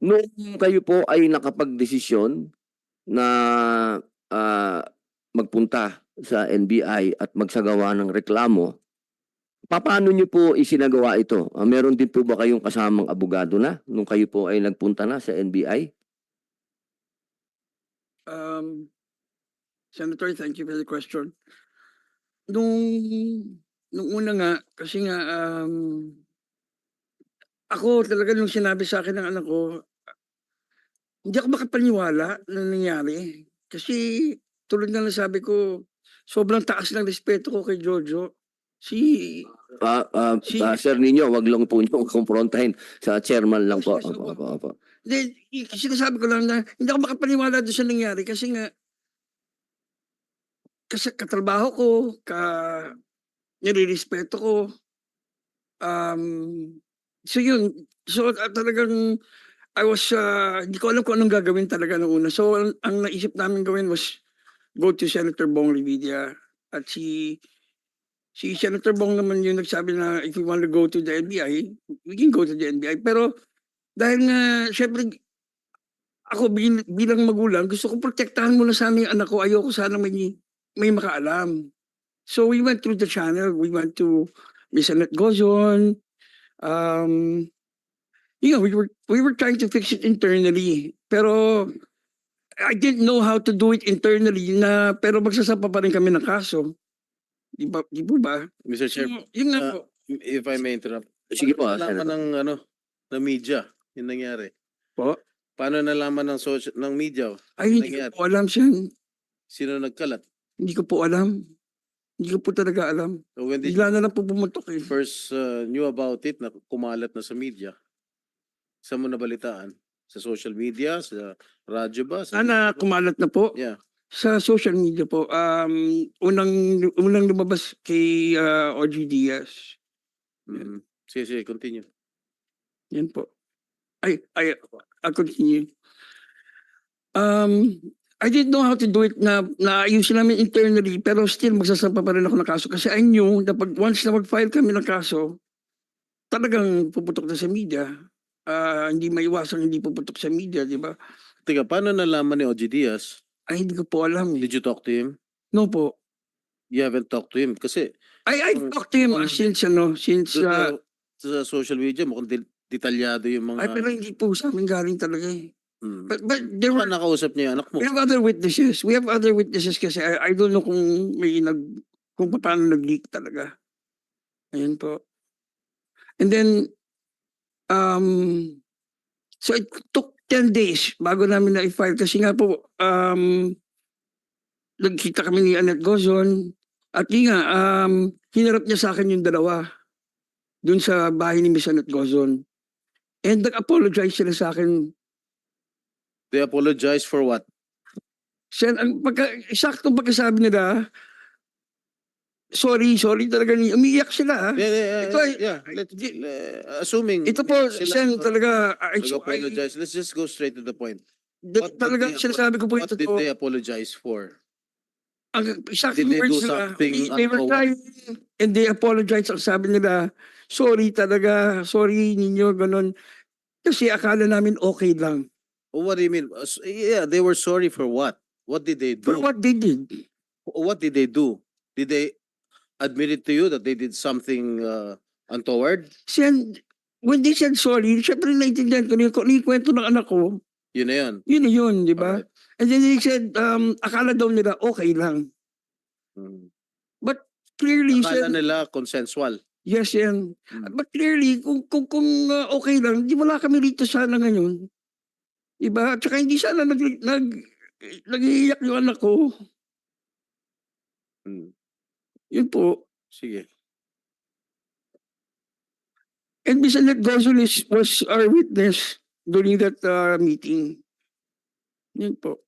Nung kayo po ay nakapagdesisyon na ah, magpunta sa NBI at magsagawa ng reklamo, paano niyo po isinagawa ito? Ah, meron din po ba kayong kasamang abogado na nung kayo po ay nagpunta na sa NBI? Um, Senator, thank you for the question. Nung, nung una nga, kasi nga, um, ako talaga nung sinabi sa akin ng anak ko, hindi ako makapaniwala na nangyari. Kasi tulad nga ng sabi ko, sobrang taas ng respeto ko kay Jojo. Si, Ah, ah, Si- ah, Sir Ninyo, wag lang po niyo kumprontahin sa chairman lang po. Opo, opo, opo. Hindi, sinasabi ko lang na hindi ako makapaniwala doon sa nangyari kasi nga kasi katrabaho ko, ka nirirespeto ko. Um, so yun, so ah, talagang I was, ah, hindi ko alam kung anong gagawin talaga noong una. So ang, ang naisip namin gawin was go to Senator Bong Revilla at si si Senator Bong naman yung nagsabi na if you want to go to the NBI, we can go to the NBI. Pero dahil nga, syempre, ako bil- bilang magulang, gusto ko protektahan muna sana yung anak ko. Ayoko sana may, may makaalam. So we went through the channel. We went to Miss Annette Gozon. Um, you know, we were, we were trying to fix it internally. Pero I didn't know how to do it internally na pero magsasapa pa rin kami ng kaso. Di ba, di po ba? Mr. Chair, yun nga po. if I may interrupt. Sige po, ah, nalaman Senator. ng ano, ng media yung nangyari? Po? Paano nalaman ng social, ng media? Ay, hindi nangyari? ko po alam siya. Sino nagkalat? Hindi ko po alam. Hindi ko po talaga alam. So when did you Bigla na lang po pumuntok eh. first uh, knew about it na kumalat na sa media? Saan mo nabalitaan? Sa social media? Sa radyo ba? Sa Sana kumalat na po Yeah. sa social media po. Um, unang unang lumabas kay uh, OG Diaz. Mhm. Sige, sige, continue. Yan po. Ay, ay, I'll continue. Um, I didn't know how to do it na naayusin namin internally pero still magsasapa pa rin ako ng kaso kasi I knew na pag once na mag-file kami ng kaso talagang puputok na sa media. Ah, hindi maiwasan hindi puputok sa media, di ba? Teka, paano nalaman ni OG Diaz? Ay, hindi ko po alam. eh. Did you talk to him? No po. You haven't talked to him kasi I I talked to him uh, mm. since ano, since uh, sa, sa social media mukhang de- detalyado yung mga... ay pero hindi po sa amin galing talaga eh. Hmm. But but there were nakausap niya yung anak mo. we have other witnesses. We have other witnesses kasi I, I don't know kung may nag kung paano nag-leak talaga. Ayun po. And then um so it took 10 days bago namin na i-file kasi nga po um nagkita kami ni Annette Gozon at yun nga um hinarap niya sa akin yung dalawa dun sa bahay ni Miss Annette Gozon. And nag-apologize sila sa akin They apologize for what? Sen, ang pagka, saktong pagkasabi nila, sorry, sorry talaga ni, umiiyak sila. ha. Yeah, yeah, yeah, Ito ay- yeah. Let, le- assuming Ito po, sila Sen, talaga, I, I, nag-apologize, let's just go straight to the point. What did talaga, they- sinasabi ko po What ito did they apologize for? ang did they words do nila, something they, they were untoward? crying and they apologize. Ang sabi nila, sorry talaga, sorry ninyo, ganun. Kasi akala namin okay lang. What do you mean? Uh, s- Yeah, they were sorry for what? What did they For do? what they did. What did they do? Did they admit it to you that they did something uh, untoward? Sen, when they said sorry, syempre naiintindihan ko, kung ano yung kwento ng anak ko, Yun na yun. yun na yun, di ba? Alright. And then they said, um, akala daw nila okay lang. Mm. Clearly, Akala said, nila consensual. yes yan. Mm. But clearly, kung, kung, kung uh, okay lang, di wala kami rito sana ngayon. Diba? At saka hindi sana nag, nag, nag-iiyak yung anak ko. Mm. Yun po. Sige. And Miss Annette Gozul is, was our witness during that uh, meeting. Yun po.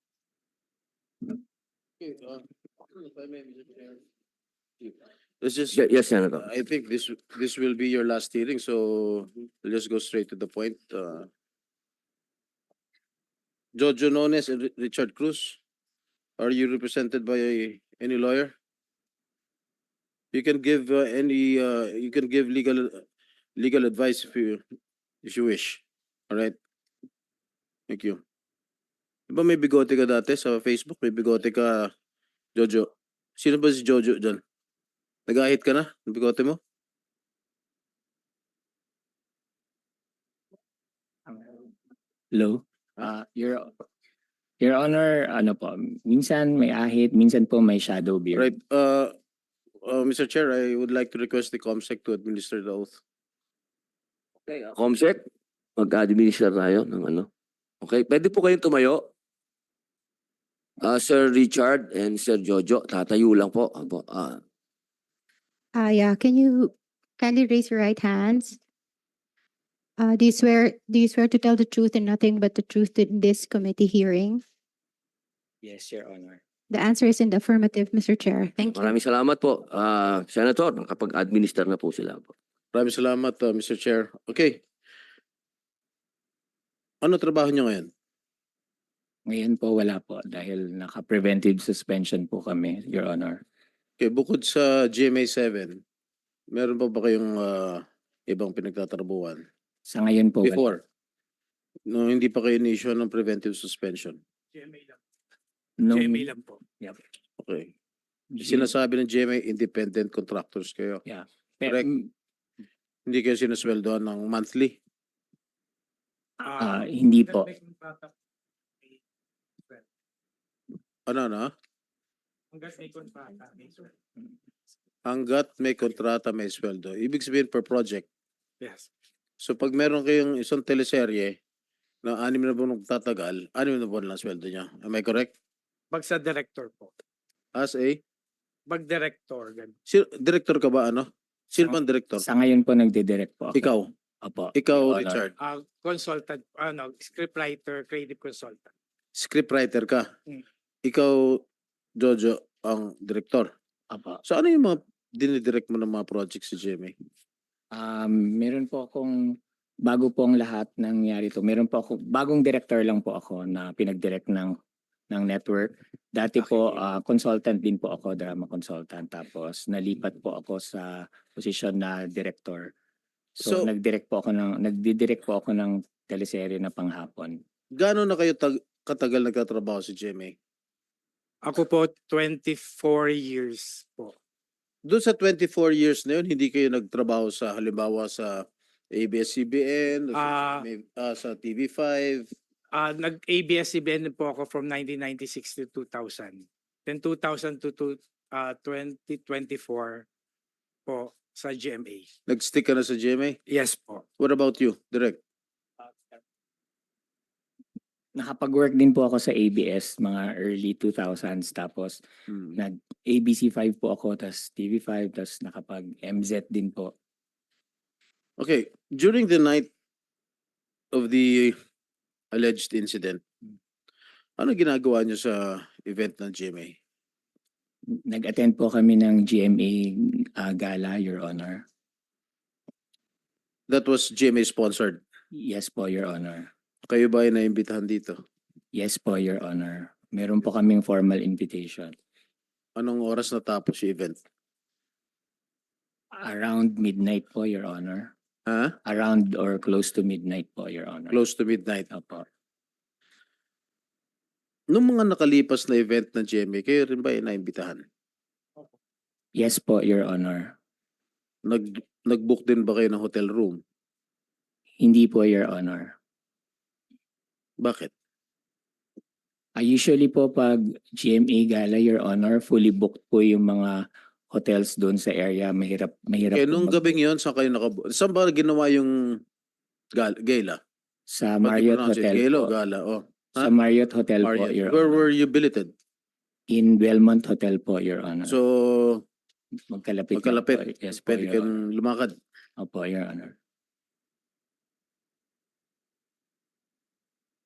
Let's just, Ye- Yes, Senator. I think this, this will be your last hearing, so we'll just go straight to the point. Uh, Jojo Nones and Ri- Richard Cruz, are you represented by any lawyer? You can give uh, any, uh, you can give legal, legal advice if you, if you wish, all right? Thank you. Di ba may bigote ka dati sa Facebook? May bigote ka, Jojo. Sino ba si Jojo dyan? Nag-ahit ka na? Ang bigote mo? Hello. Ah, Your Your Honor, ano po, minsan may ahit, minsan po may shadow beard. Right. Uh, uh, Mr. Chair, I would like to request the COMSEC to administer the oath. Okay, uh, Comsec, mag-administer tayo ng ano. Okay, pwede po kayong tumayo. Ah, Sir Richard and Sir Jojo, tatayo lang po. Apo, ah, Uh, yeah, can you kindly raise your right hands? Uh, do you swear, do you swear to tell the truth and nothing but the truth in this committee hearing? Yes, Your Honor. The answer is in the affirmative, Mr. Chair. Thank you. maraming salamat po. Ah, Senator, nakapag-administer na po sila po. Maraming salamat, uh, Mr. Chair. Okay. Ano trabaho niyo ngayon? Ngayon po wala po dahil naka-preventive suspension po kami, Your Honor. Okay, bukod sa GMA 7, meron pa ba kayong uh, ibang pinagtatrabuhan? Sa ngayon po wala. Before, no, hindi pa kayo ni-issue ng preventive suspension. Nung, lang po. Okay. Sinasabi ng GMA, independent contractors kayo. Pe- correct. mm, Hindi kayo sinusweldoan ng monthly. ah, hindi po. Ano na? Hanggat may kontrata, may sweldo. Ibig sabihin per project. Yes. So pag meron kayong isang teleserye na anim na buwan tatagal, anim na buwan lang sweldo niya. Am I correct? Pag sa director po. As a, Pag director, ganun. si, director ka ba ano? Sino Sa- bang director? Sa ngayon po nagdidirect po ako. Ikaw. Opo. Ikaw, Honor. Richard. Ah, consultant, ano, scriptwriter, creative consultant. Scriptwriter ka. Mm. Ikaw, Jojo, ang director. Opo. So ano yung mga dinidirect mo ng mga projects sa GMA? Um, meron po akong bago po ang lahat nangyari to. Meron po ako bagong director lang po ako na pinag-direct ng ng network. Dati po Okay. ah, consultant din po ako, drama consultant. Tapos nalipat po ako sa posisyon na director. So, So- nag-direct po ako ng nagdi-direct po ako ng teleserye na panghapon. Gaano na kayo tag- katagal nagtatrabaho sa GMA? Ako po, 24 years po. Doon sa 24 years na yun, hindi kayo nagtrabaho sa halimbawa sa ABS-CBN, Ah. may- ah, sa TV5, Ah, nag-ABS-CBN po ako from 1996 to 2000. Then 2000 to, to ah, 2024 po sa GMA. nag-stick ka na sa GMA? Yes po. What about you, Direct? Nakapag-work din po ako sa ABS mga early 2000s tapos Hmm. nag ABC5 po ako tapos TV5 tapos nakapag MZ din po. Okay, during the night of the alleged incident, ano ginagawa niyo sa event ng GMA? Nag-attend po kami ng GMA ah, gala, Your Honor. That was GMA sponsored. Yes po, Your Honor. Kayo ba ay naimbitahan dito? Yes po, Your Honor. Meron po kaming formal invitation. Anong oras natapos yung event? Around midnight po, Your Honor. Ha? Around or close to midnight po, Your Honor. Close to midnight. Opo. Nung mga nakalipas na event ng GMA, kayo rin ba ay naimbitahan? Yes po, Your Honor. Nag, nag-book din ba kayo ng hotel room? Hindi po, Your Honor. Bakit? Ah, usually po pag GMA gala, Your Honor, fully booked po yung mga hotels doon sa area. Mahirap, mahirap Kaya po nung mag- gabing yon saan kayo nakabu... Saan ba ginawa yung gal- gala? sa Marriott? Hotel Gala po. gala? Oh, Sa? Marriott Hotel po, Marriott. Your Where Honor. were you billeted? In Belmont Hotel po, Your Honor. So, magkalapit. magkalapit. Po. Yes po, pwede Your kang lumakad. Opo, Your Honor.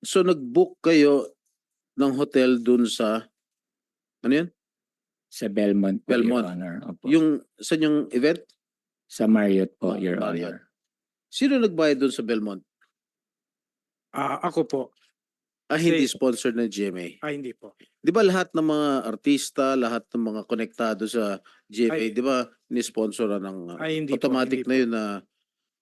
So, nag-book kayo ng hotel dun sa... Ano yan? Sa Belmont po, Belmont. Your Honor. Opo. Yung, saan yung event? Sa Marriott po, Ah, Your Marriott. Honor. Sino nagbayad dun sa Belmont? Ah, ako po. Ah, hindi Si- sponsored ng GMA. Ah, hindi po. Di ba lahat ng mga artista, lahat ng mga konektado sa GMA, Ay. di ba, ni-sponsoran ng uh, Ay, hindi automatic po. na hindi yun na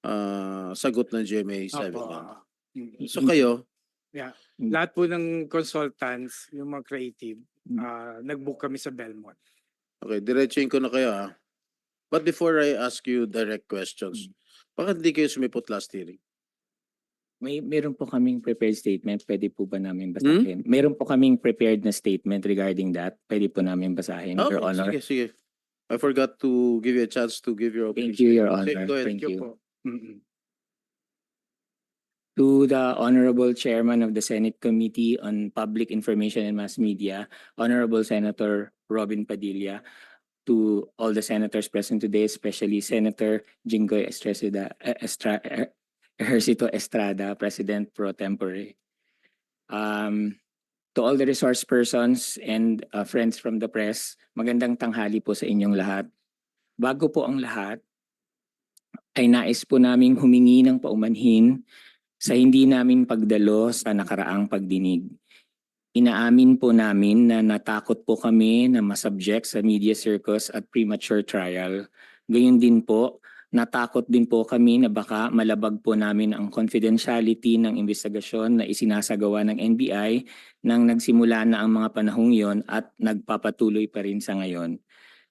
ah, sagot ng GMA po. 7. Opo, yan. ah, hindi. So kayo, Yeah. Mm. Lahat po ng consultants, yung mga creative, Mm. ah, nag-book kami sa Belmont. Okay, diretsuhin ko na kayo ah. But before I ask you direct questions, bakit hindi kayo sumipot last hearing? May meron po kaming prepared statement, pwede po ba namin basahin? Meron po kaming prepared na statement regarding that. Pwede po namin basahin, Your Okay, Honor. sige, sige. I forgot to give you a chance to give your Thank opening you, Your statement. Sige, Honor. go ahead. Thank Thank you you. po. Mm-mm. To the Honorable Chairman of the Senate Committee on Public Information and Mass Media, Honorable Senator Robin Padilla, to all the senators present today, especially Senator Jinggoy Estrada, eh, Estra, eh, Ejercito Estrada, President pro tempore. Um, to all the resource persons and uh, friends from the press, magandang tanghali po sa inyong lahat. Bago po ang lahat, ay nais po naming humingi ng paumanhin sa hindi namin pagdalo sa nakaraang pagdinig. Inaamin po namin na natakot po kami na masubject sa media circus at premature trial. Gayun din po, natakot din po kami na baka malabag po namin ang confidentiality ng investigasyon na isinasagawa ng NBI nang nagsimula na ang mga panahong yon at nagpapatuloy pa rin sa ngayon.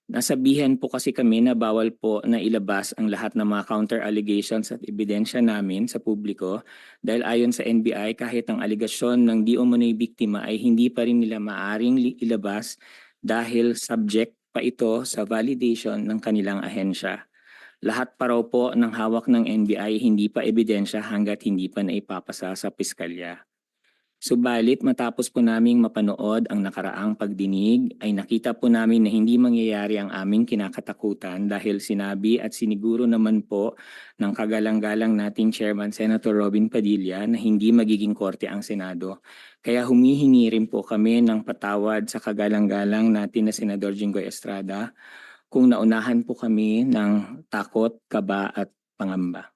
Nasabihan po kasi kami na bawal po na ilabas ang lahat ng mga counter allegations at ebidensya namin sa publiko dahil ayon sa NBI kahit ang aligasyon ng di umano'y biktima ay hindi pa rin nila maaring ilabas dahil subject pa ito sa validation ng kanilang ahensya. Lahat pa raw po ng hawak ng NBI hindi pa ebidensya hanggat hindi pa naipapasa sa piskalya. Subalit matapos po naming mapanood ang nakaraang pagdinig ay nakita po namin na hindi mangyayari ang aming kinakatakutan dahil sinabi at siniguro naman po ng kagalang-galang nating Chairman Senator Robin Padilla na hindi magiging korte ang Senado. Kaya humihingi rin po kami ng patawad sa kagalang-galang natin na Senador Jinggoy Estrada kung naunahan po kami ng takot, kaba at pangamba.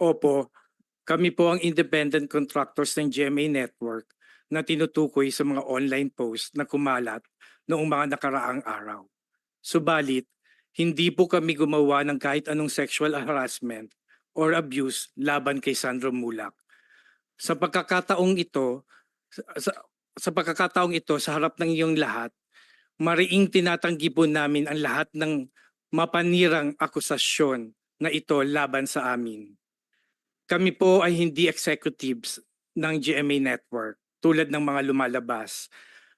Opo, kami po ang independent contractors ng GMA Network na tinutukoy sa mga online post na kumalat noong mga nakaraang araw. Subalit, hindi po kami gumawa ng kahit anong sexual harassment or abuse laban kay Sandro Mulak. Sa pagkakataong ito, sa, sa, pagkakataong ito sa harap ng iyong lahat, mariing tinatanggi po namin ang lahat ng mapanirang akusasyon na ito laban sa amin. Kami po ay hindi executives ng GMA Network tulad ng mga lumalabas.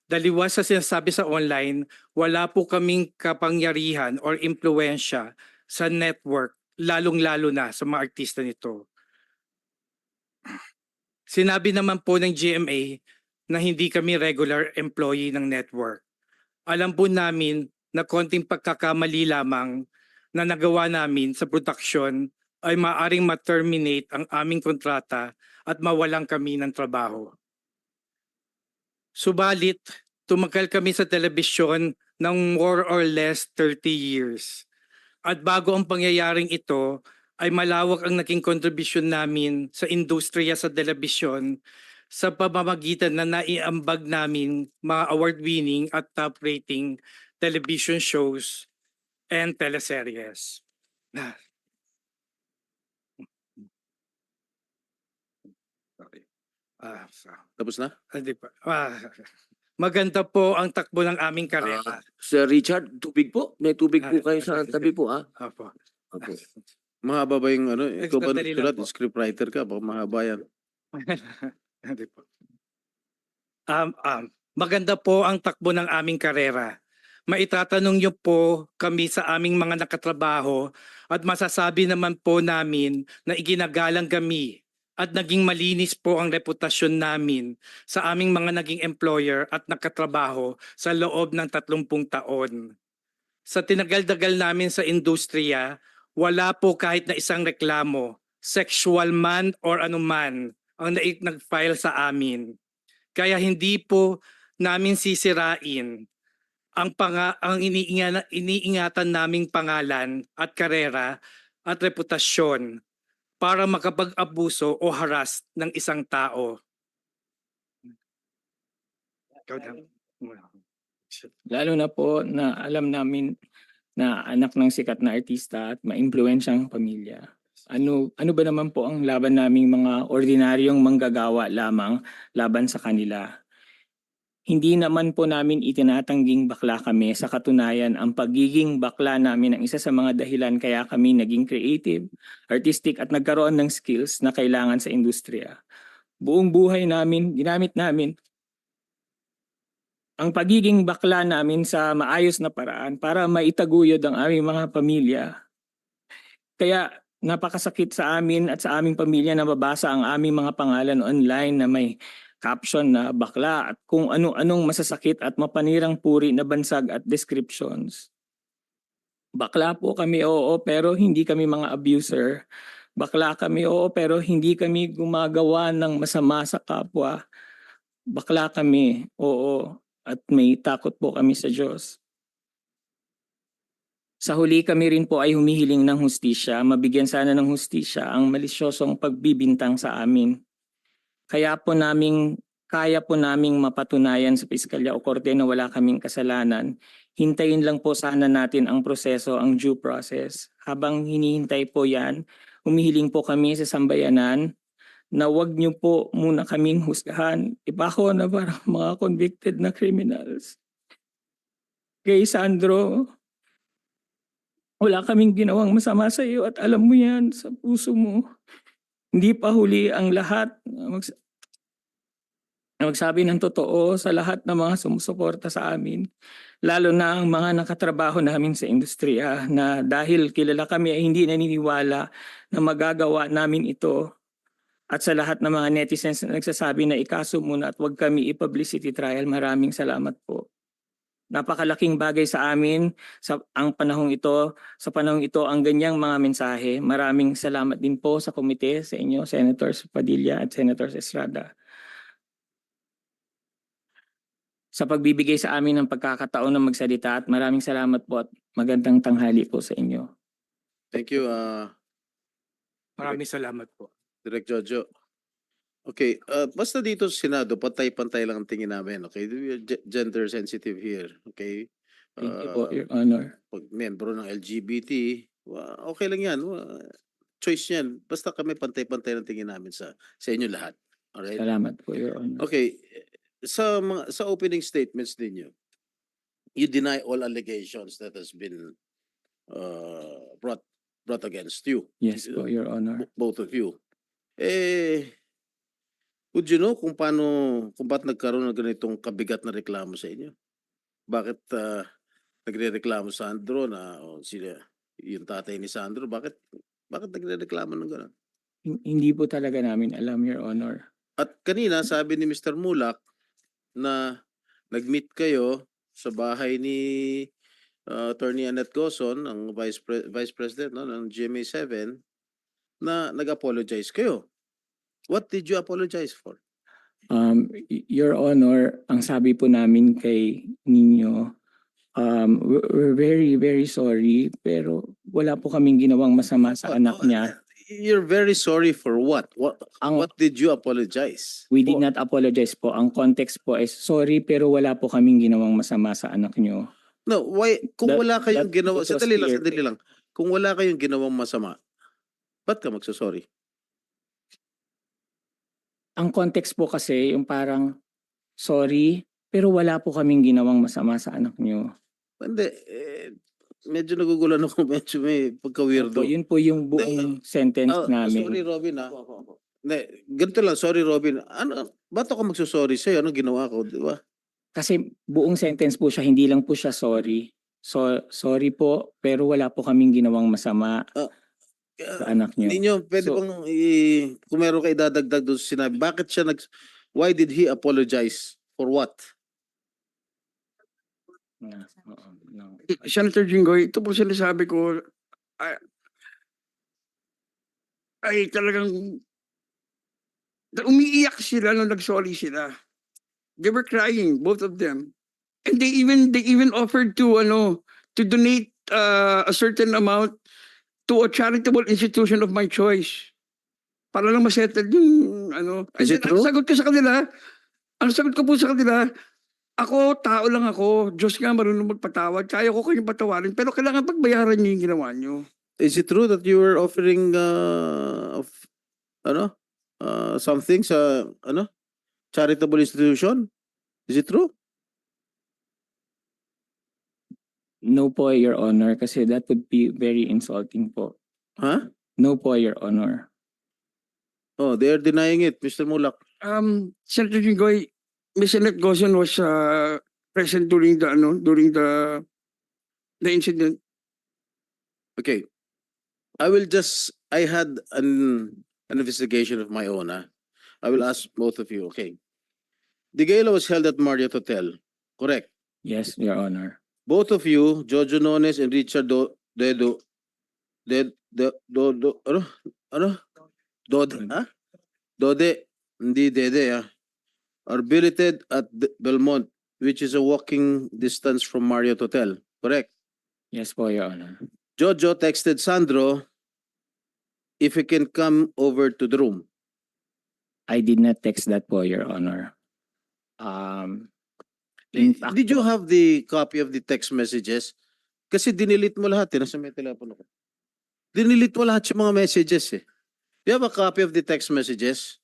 Daliwas sa sinasabi sa online, wala po kaming kapangyarihan or impluensya sa network, lalong-lalo na sa mga artista nito. Sinabi naman po ng GMA na hindi kami regular employee ng network. Alam po namin na konting pagkakamali lamang na nagawa namin sa production ay maaring ma-terminate ang aming kontrata at mawalan kami ng trabaho. Subalit, tumagal kami sa telebisyon ng more or less 30 years. At bago ang pangyayaring ito, ay malawak ang naging kontribusyon namin sa industriya sa telebisyon sa pamamagitan na naiambag namin mga award-winning at top-rating television shows and teleseries. Ah, Tapos na? hindi pa. Ah, maganda po ang takbo ng aming karera. Sir Richard, tubig po. May tubig po Ah, kayo sa ah, tabi po, ah. Opo. Opo. Mahaba ba yung ano? Ikaw ba Sandali lang nagsulat? po. Scriptwriter ka? Baka mahaba yan. Hindi po. Um, um, maganda po ang takbo ng aming karera. Maitatanong niyo po kami sa aming mga nakatrabaho at masasabi naman po namin na iginagalang kami at naging malinis po ang reputasyon namin sa aming mga naging employer at nakatrabaho sa loob ng 30 taon. Sa tinagal-dagal namin sa industriya, wala po kahit na isang reklamo, sexual man or anuman, ang nag-file sa amin. Kaya hindi po namin sisirain ang panga, ang iniingatan, iniingatan naming pangalan at karera at reputasyon para makapag-abuso o haras ng isang tao. Ikaw na. Lalo na po na alam namin na anak ng sikat na artista at maimpluwensyang pamilya. Ano ano ba naman po ang laban naming mga ordinaryong manggagawa lamang laban sa kanila? Hindi naman po namin itinatangging bakla kami sa katunayan ang pagiging bakla namin ang isa sa mga dahilan kaya kami naging creative, artistic at nagkaroon ng skills na kailangan sa industriya. Buong buhay namin, ginamit namin ang pagiging bakla namin sa maayos na paraan para maitaguyod ang aming mga pamilya. Kaya napakasakit sa amin at sa aming pamilya na mabasa ang aming mga pangalan online na may caption na bakla at kung ano-anong masasakit at mapanirang puri na bansag at descriptions. Bakla po kami oo pero hindi kami mga abuser. Bakla kami oo pero hindi kami gumagawa ng masama sa kapwa. Bakla kami oo at may takot po kami sa Diyos. Sa huli kami rin po ay humihiling ng hustisya, mabigyan sana ng hustisya ang malisyosong pagbibintang sa amin. Kaya po naming, kaya po naming mapatunayan sa piskalya o korte na wala kaming kasalanan. Hintayin lang po sana natin ang proseso, ang due process. Habang hinihintay po yan, humihiling po kami sa sambayanan na wag niyo po muna kaming husgahan. Iba ko na parang mga convicted na criminals. Kay Sandro, wala kaming ginawang masama sa iyo at alam mo yan sa puso mo. Hindi pa huli ang lahat. Mags- magsabi ng totoo sa lahat ng mga sumusuporta sa amin. Lalo na ang mga nakatrabaho namin sa industriya na dahil kilala kami ay hindi naniniwala na magagawa namin ito. At sa lahat ng mga netizens na nagsasabi na ikaso muna at huwag kami i-publicity trial, maraming salamat po. Napakalaking bagay sa amin sa ang panahong ito, sa panahong ito ang ganyang mga mensahe. Maraming salamat din po sa komite, sa inyo, Senators Padilla at Senators Estrada. Sa pagbibigay sa amin ng pagkakataon na magsalita at maraming salamat po at magandang tanghali po sa inyo. Thank you, uh, Maraming salamat po. Direk Jojo. Okay, uh, basta dito sa Senado, pantay-pantay lang ang tingin namin, okay? We are ge- gender sensitive here, okay? Thank you po, Uh, Your Honor. pag membro ng LGBT, wa- okay lang yan. wa- choice yan. Basta kami pantay-pantay lang tingin namin sa sa inyo lahat. Alright? Salamat po, Your Honor. Okay, sa mga sa opening statements ninyo, you deny all allegations that has been uh, brought brought against you. Yes po, Your Honor. bo- both of you. Eh, would you know kung paano, kung ba't nagkaroon ng ganitong kabigat na reklamo sa inyo? Bakit ah, nagre-reklamo Sandro na o sila, yung tatay ni Sandro, bakit bakit nagre-reklamo ng gano'n? Hin- Hindi po talaga namin alam, Your Honor. At kanina sabi ni Mr. Mulak na nag-meet kayo sa bahay ni uh, Attorney Annette Goson, ang Vice, Pre- Vice President no, ng GMA7, na nag-apologize kayo. What did you apologize for? Um, Your Honor, ang sabi po namin kay ninyo, um, we're- we're very, very sorry, pero wala po kaming ginawang masama sa What- anak what- niya. You're very sorry for what? What Ang, what did you apologize? we did not apologize po. Ang context po is, sorry, pero wala po kaming ginawang masama sa anak niyo. No, why kung That- wala kayong that- ginawa, was sandali lang, clear. sandali lang. Kung wala kayong ginawang masama, ba't ka magsasorry? Ang context po kasi, yung parang, sorry, pero wala po kaming ginawang masama sa anak niyo. Hindi, eh, medyo nagugulan ako, medyo may pagka-weirdo. Opo, yun po yung buong sentence Ah, namin. Sorry, Robin, ah. Hindi, ganito lang, sorry, Robin. Ano, ba't ako magsasorry sa'yo? Ano ginawa ko, di ba? Kasi buong sentence po siya, hindi lang po siya sorry. So, sorry po, pero wala po kaming ginawang masama sa anak niyo. Hindi nyo, pwede So- bang, i- kung meron kayo dadagdag doon sa sinabi, bakit siya nag, why did he apologize? For what? No, oo, no. Senator Jinggoy, ito po sinasabi ko, ay, ay talagang umiiyak sila nung nag-sorry sila. They were crying, both of them. And they even they even offered to ano to donate uh, a certain amount to a charitable institution of my choice. Para lang masettle yung ano. Is it true? Ang sagot ko sa kanila, ang sagot ko po sa kanila, ako, tao lang ako. Diyos nga marunong magpatawad. Kaya ko kayong patawarin. Pero kailangan pagbayaran niyo yung ginawa niyo. is it true that you were offering uh, of, ano, uh, something sa, ano, charitable institution? Is it true? No po, Your Honor, kasi that would be very insulting po. Huh? No po, Your Honor. Oh, they are denying it, Mr. Mulak. Um, Senator Jinggoy, Ms. Annette Gozon was uh, present during the, ano, during the, the incident. Okay. I will just, I had an, an investigation of my own, ah. I will ask both of you, okay. The gala was held at Marriott Hotel, correct? Yes, Your Honor. Both of you, Jojo Nones and Richard Do, Dedo, Ded, Do, Do, Do, ano? Ano? Dode, ha? Dode, hindi Dede, ah. Are billeted at Belmont, which is a walking distance from Marriott Hotel, correct? Yes po, Your Honor. Jojo texted Sandro if he can come over to the room. I did not text that po, Your Honor. Um, in Did, fact did you have the copy of the text messages? Kasi dinilit mo lahat eh. Nasa may telepono ko. Dinilit mo lahat yung mga messages eh. Do you have a copy of the text messages?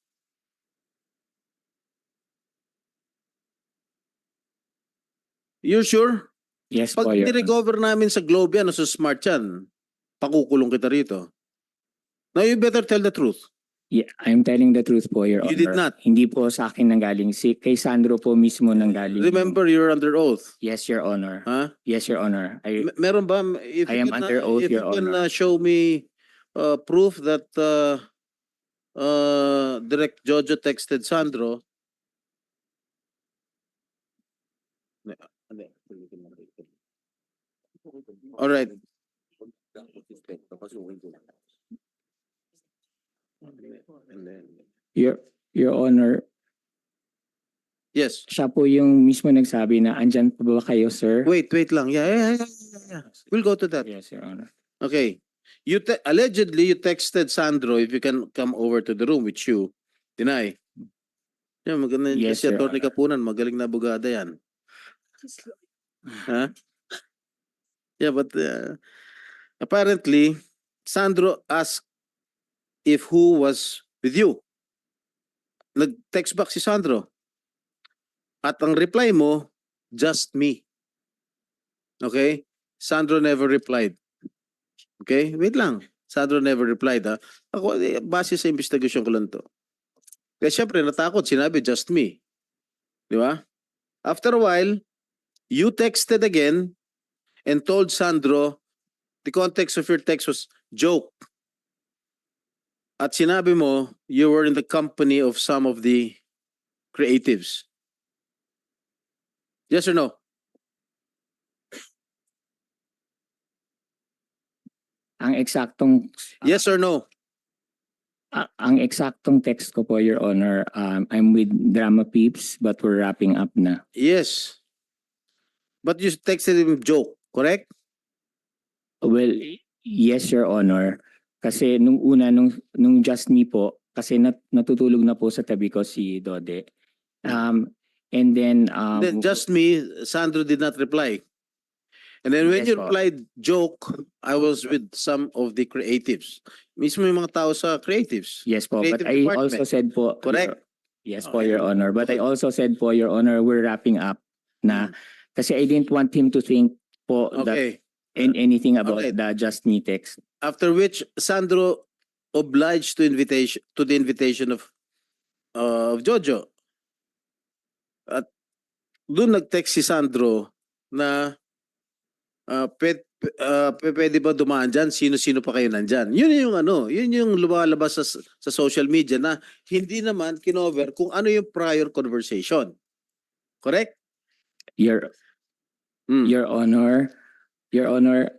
You sure? Yes Pag po, Your Honor. nirecover namin sa Globe yan o sa Smart yan, pakukulong kita rito. Now you better tell the truth. Yeah, I'm telling the truth po, Your You Honor. did not. Hindi po sa akin nanggaling. Si, kay Sandro po mismo nanggaling. Remember, you're under oath. Yes, Your Honor. Ha? Yes, Your Honor. I, Me- Meron ba? If I you am can, under oath, if Your you can uh, Honor. show me uh, proof that uh, uh, Direct Jojo texted Sandro. All right. And then- Your, Your Honor, Yes. siya po yung mismo nagsabi na andyan pa ba kayo, sir? Wait, wait lang. Yeah, yeah, yeah, yeah, yeah. We'll go to that. Yes, Your Honor. Okay. You te- allegedly you texted Sandro if you can come over to the room with you. Deny. Yeah, maganda Yes, kasi Your Honor. Kapunan, magaling na abogada yan. Huh? Yeah, but uh, apparently Sandro asked if who was with you. Nag-text back si Sandro. At ang reply mo, just me. Okay? Sandro never replied. Okay? Wait lang. Sandro never replied ha. Ako, eh, base sa investigasyon ko lang to. Kaya syempre, natakot. Sinabi, just me. Di ba? After a while, you texted again and told Sandro, the context of your text was joke. At sinabi mo, you were in the company of some of the creatives. Yes or no? Ang eksaktong Yes or no? a- ang eksaktong text ko po, Your Honor, um, I'm with Drama Peeps but we're wrapping up na. Yes. But you texted him joke, correct? Well, yes, Your Honor. Kasi nung una, nung, nung Just Me po, kasi nat, natutulog na po sa tabi ko si Dode. Um, and then, um, Then just me, Sandro did not reply. And then when Yes you po. replied joke, I was with some of the creatives. Mismo yung mga tao sa creatives. yes po, but creative I department. also said po, Correct. Yes po, Okay. Your Honor. But I also said po, Your Honor, we're wrapping up na kasi I didn't want him to think po that Okay. In anything about Alright. the Just Me text. After which Sandro obliged to invitation to the invitation of uh, of Jojo. At doon nag-text si Sandro na uh, pet, uh, p- pwede ba dumaan dyan? Sino-sino pa kayo nandyan? Yun yung ano, yun yung lumalabas sa, sa social media na hindi naman kinover kung ano yung prior conversation. Correct? Your Mm. Your Honor, Your Honor,